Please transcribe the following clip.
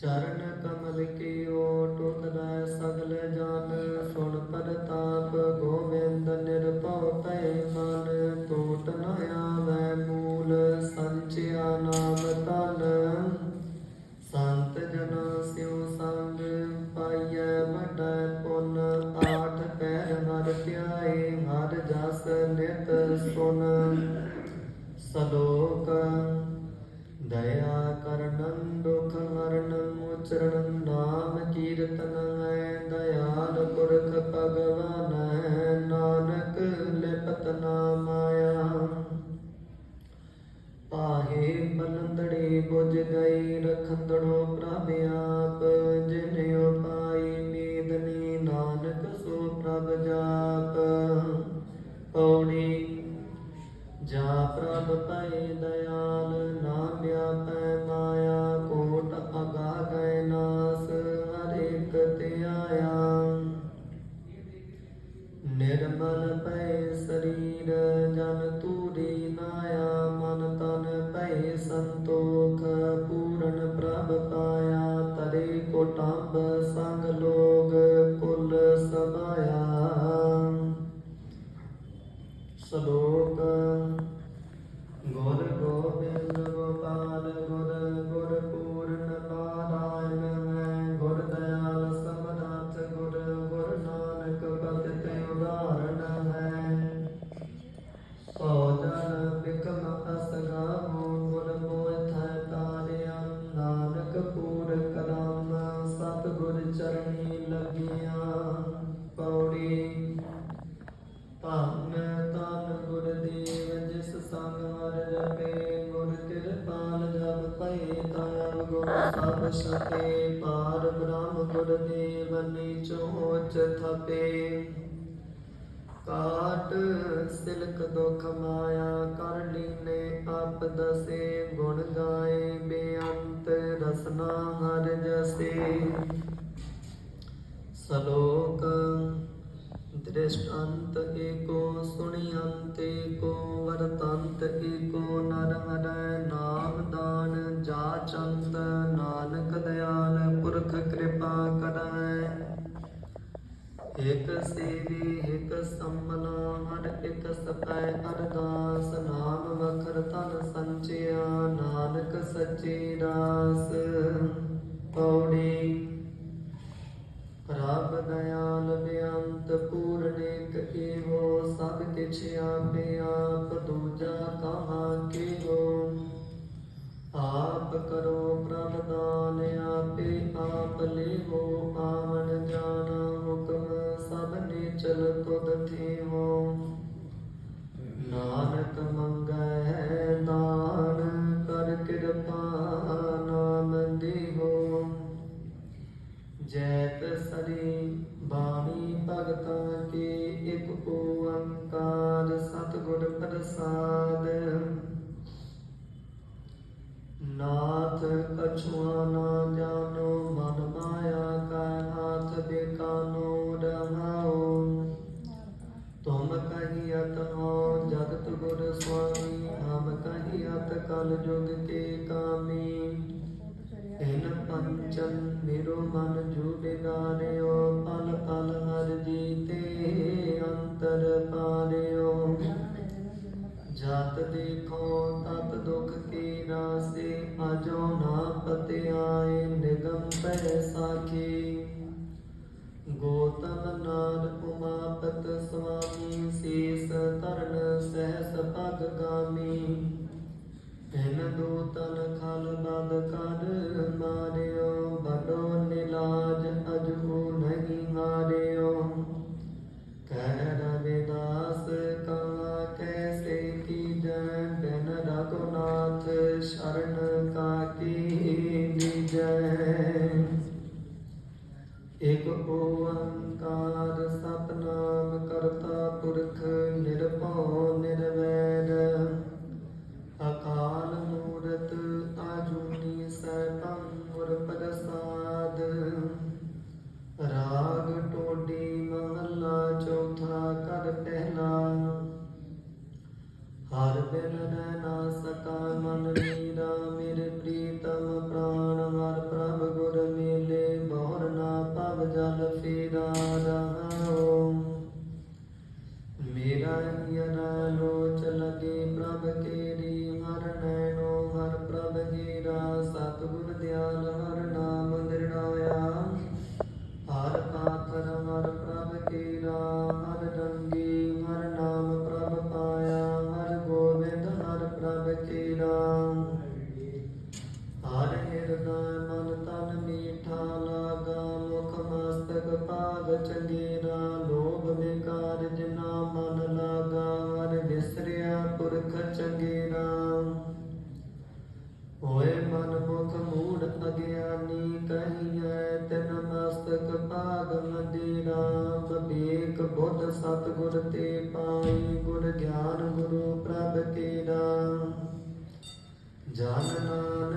ਚਰਨ ਕਮਲ ਕੀ ਓਟ ਉਤਰੈ ਸਗਲ ਜਨ, ਸੁਣ ਪਰਤਾਪ ਗੋਬਿੰਦ ਨਿਰਭਉ ਭੈ ਮਨ, ਟੋਟ ਨ ਆਵੈ ਮੂਲ, ਸੰਚਿਆ ਨਾਮ ਤਨ ਸੰਤ ਜਨਾ ਸਿਉ ਸੰਗ, ਪਾਈਐ ਵੱਡੈ ਪੁੰਨ, ਆਠ ਪੈਰ ਹਰ ਧਿਆਏ, ਹਰ ਜਸ ਨਿਤ ਸੁਨ। ਸਲੋਕ ਦਇਆ ਕਰਨੰ ਦੁਖ ਹਰਨੰ ਉਚਰਨ ਨਾਮ ਕੀਰਤਨ ਹੈ, ਦਇਆਲ ਪੁਰਖ ਭਗਵਾਨ ਹੈ, ਨਾਨਕ ਲਿਪਤ ਨਾ ਮਾਇਆ ਪਾਹੇ ਬਲੰਦੜੇ ਬੁਝ ਗਈ, ਰਖੰਦੜੋ ਪ੍ਰਭ ਆਪ ਜਿਨ ਉਪਾਈ ਨੀਦਨੀ ਨਾਨਕ ਸੋ ਪ੍ਰਭ ਜਾਪ। ਪੌੜੀ, ਜਾ ਪ੍ਰਭ ਪੈ ਦਇਆਲ ਸਭ ਸਕੇ ਪਾਰ ਬ੍ਰਹਮ ਗੁਰਦੇਵ ਨੀਚ ਹੋਚ ਥਪੇ। ਕਾਟ ਸਿਲਕ ਦੁਖ ਮਾਇਆ ਕਰ ਲੀਨੇ ਆਪ ਦਸੇ, ਗੁਣ ਗਾਏ ਬੇਅੰਤ ਰਸਨਾ ਹਰ ਜਸੇ। ਸ਼ਲੋਕ, ਦ੍ਰਿਸ਼ਟੰਤ ਏਕੋ ਸੁਣਿਅੰਤ ਏਕੋ, ਵਰਤੰਤ ਏਕੋ, ਨਰ ਹਰੈ ਨਾਮ ਇਕ ਸੇਵੀ, ਇਕ ਸੰਮਨਾ, ਹਰ ਇਕ ਸਪੈ ਅਰਦਾਸ, ਨਾਮ ਵਖਰ ਤਨ ਸੰਚਿਆ, ਨਾਨਕ ਸੱਚੇ ਰਾਸ ਪੌੜੀ ਰੱਬ ਦਇਆਲ ਬੇਅੰਤ ਪੂਰਨ ਏਵੋ, ਸਭ ਕਿਛ ਆਪੇ ਆਪ, ਦੂਜਾ ਕਹਾ ਕੀਓ ਆਪ ਕਰੋ ਪ੍ਰਭ ਦਾਨ, ਆਪੇ ਆਪ ਲੇਵੋ ਆਵਨ ਤੁਧ ਥੀਵੋ ਨਾਨਕ ਮੰਗੈ ਦਾਨ ਕਰ ਕਿਰਪਾ, ਨਾਮ ਦੇਹੋ ਜੈਤ ਸਰੀ ਬਾਣੀ ਭਗਤਾਂ ਕੀ, ਇਕ ਓੰਕਾਰ ਸਤਿਗੁਰ ਪ੍ਰਸਾਦ। ਨਾਥ ਕਛੁਆ ਨਾ ਜਾਣੋ ਕਲ ਜੁਗ ਕੇ ਕਾਮੀ। ਇਨ ਪੰਚਨ ਮੇਰੋ ਮਨ ਜੂ ਬਿਗਾਰਿਓ ਪਲ ਪਲ ਹਰ ਜੀਤੇ ਅੰਤਰ ਪਾਰਿਓ। ਜਤ ਦੇਖੋ ਤਤ ਦੁਖ ਕੀ ਨਾਸੇ ਅਜੋ ਨਾ ਪਤਿਆਏ ਨਿਗਮ ਪੈ ਸਾਖੀ। ਗੋਤਮ ਨਾਰ ਉਮਾਪਤ ਸੁਆਮੀ ਸੀਸ ਤਰਨ ਸਹਿਸ ਪਗ ਗਾਮੀ। ਤਿਨ ਦੂਤਨ ਖਲ ਬਦ ਕਰ ਮਾਰਿਓ ਬਡੋ ਨਿਲਾਜ ਅਜੂ ਨਹੀਂ ਮਾਰਿਓ ਕਹਿ ਰਵਿਦਾਸ ਕਵਾ ਕੈਸੇ ਕੀ ਜੈ, ਬਿਨ ਰਘੁਨਾਥ ਸ਼ਰਨ ਕਾ ਕੀ ਇਕ ਓੰਕਾਰ ਸਤਨਾਮ ਕਰਤਾ ਪੁਰਖ ਨਿਰਭਉ ਨਿਰਵੈਰ। ਅਕਾਲ ਮੂਰਤ ਆਜੂਨੀ ਸੈਭੰ ਮੇਰਾ ਪ੍ਰਭ ਤੇਰੀ, ਹਰ ਨੈਣੋ, ਹਰ ਪ੍ਰਭ ਜੀਰਾ, ਸਤਗੁਰ ਦਿਆਲ, ਹਰ ਨਾਮ ਨਿਰਣਾਇਆ ਹਰ ਪਾਤਰ ਹਰ ਪ੍ਰਭ ਤੇਰਾ ਹਰ ਰੰਗੀ, ਹਰ ਨਾਮ ਪ੍ਰਭ ਪਾਇਆ, ਹਰ ਗੋਬਿੰਦ, ਹਰ ਪ੍ਰਭ ਤੇਰਾ ਹਰ ਹਿਰਦਾ ਮਨ ਤਨ ਮੀਠਾ ਲਾਗਾ, ਮੁਖ ਮਸਤਕ ਪਾਗ ਸਤਿਗੁਰ ਤੇ ਪਾਈ ਗੁਰ ਗਿਆਨ ਗੁਰੂ ਪ੍ਰਭ ਤੇਰਾ। ਜਨ